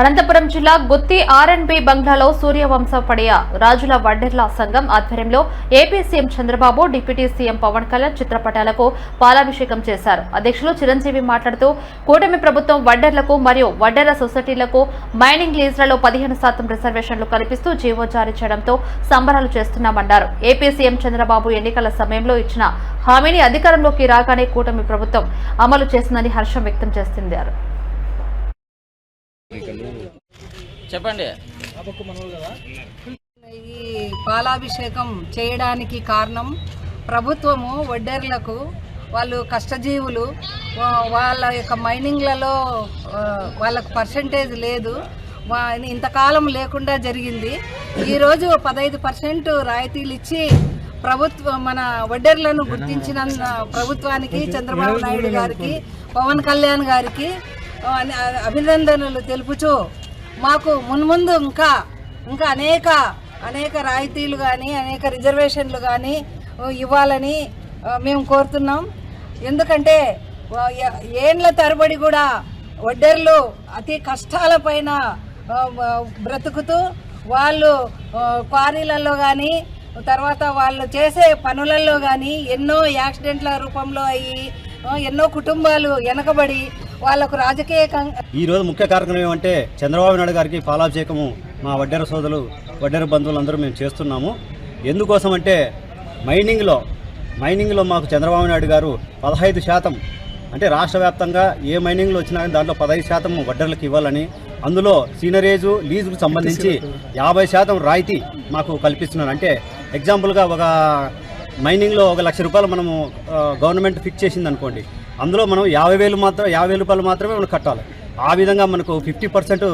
అనంతపురం జిల్లా గుత్తి ఆర్ఎన్బి బంగ్లాలో సూర్యవంశ పడియ రాజుల వడ్డెర్ల సంఘం ఆధ్వర్యంలో AP CM Chandrababu deputy CM Pawan Kalyan చిత్రపటాలకు పాలాభిషేకం చేశారు. అధ్యక్షులు చిరంజీవి మాట్లాడుతూ కూటమి ప్రభుత్వం వడ్డెర్లకు మరియు వడ్డెర్ల సొసైటీలకు మైనింగ్ లీజులలో పదిహేను శాతం రిజర్వేషన్లు కల్పిస్తూ జీవో జారీ చేయడంతో సంబరాలు చేస్తున్నామన్నారు. ఏపీ సీఎం చంద్రబాబు ఎన్నికల సమయంలో ఇచ్చిన హామీని అధికారంలోకి రాగానే కూటమి ప్రభుత్వం అమలు చేసిందని హర్షం వ్యక్తం చేస్తున్నారు. చెప్పండి. ఈ పాలాభిషేకం చేయడానికి కారణం ప్రభుత్వము వడ్డేర్లకు వాళ్ళు కష్టజీవులు వాళ్ళ యొక్క మైనింగ్లలో వాళ్ళకు పర్సంటేజ్ లేదు. ఇంతకాలం లేకుండా జరిగింది. ఈరోజు పదహైదు పర్సెంట్ రాయితీలు ఇచ్చి ప్రభుత్వం మన వడ్డర్లను గుర్తించిన ప్రభుత్వానికి చంద్రబాబు నాయుడు గారికి పవన్ కళ్యాణ్ గారికి అభినందనలు తెలుపుచూ మాకు మున్ముందు ఇంకా ఇంకా అనేక అనేక రాయితీలు కానీ అనేక రిజర్వేషన్లు కానీ ఇవ్వాలని మేము కోరుతున్నాం. ఎందుకంటే ఏండ్ల తరబడి కూడా వడ్డర్లు అతి కష్టాలపైన బ్రతుకుతూ వాళ్ళు క్వారీలలో కానీ తర్వాత వాళ్ళు చేసే పనులలో కానీ ఎన్నో యాక్సిడెంట్ల రూపంలో అయ్యి ఎన్నో కుటుంబాలు వెనకబడి వాళ్ళకు రాజకీయ ఈ రోజు ముఖ్య కార్యక్రమం ఏమంటే చంద్రబాబు నాయుడు గారికి పాలాభిషేకము మా వడ్డెర సోదరులు వడ్డెర బంధువులందరూ మేము చేస్తున్నాము. ఎందుకోసం అంటే మైనింగ్లో మైనింగ్లో మాకు చంద్రబాబు నాయుడు గారు పదహైదు శాతం అంటే రాష్ట్ర వ్యాప్తంగా ఏ మైనింగ్లో వచ్చినా కానీ దాంట్లో పదహైదు శాతం వడ్డర్లకు ఇవ్వాలని అందులో సీనరేజు లీజుకు సంబంధించి యాభై శాతం రాయితీ మాకు కల్పిస్తున్నారు. అంటే ఎగ్జాంపుల్గా ఒక మైనింగ్లో ఒక లక్ష రూపాయలు మనము గవర్నమెంట్ ఫిక్స్ చేసింది అనుకోండి అందులో మనం యాభై వేలు మాత్రం యాభై వేల రూపాయలు మాత్రమే మనం కట్టాలి. ఆ విధంగా మనకు ఫిఫ్టీ పర్సెంట్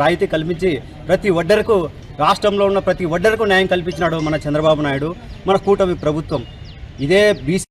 రాయితీ కల్పించి ప్రతి వడ్డరకు రాష్ట్రంలో ఉన్న ప్రతి వడ్డరకు న్యాయం కల్పించినాడు మన చంద్రబాబు నాయుడు మన కూటమి ప్రభుత్వం. ఇదే బీసీ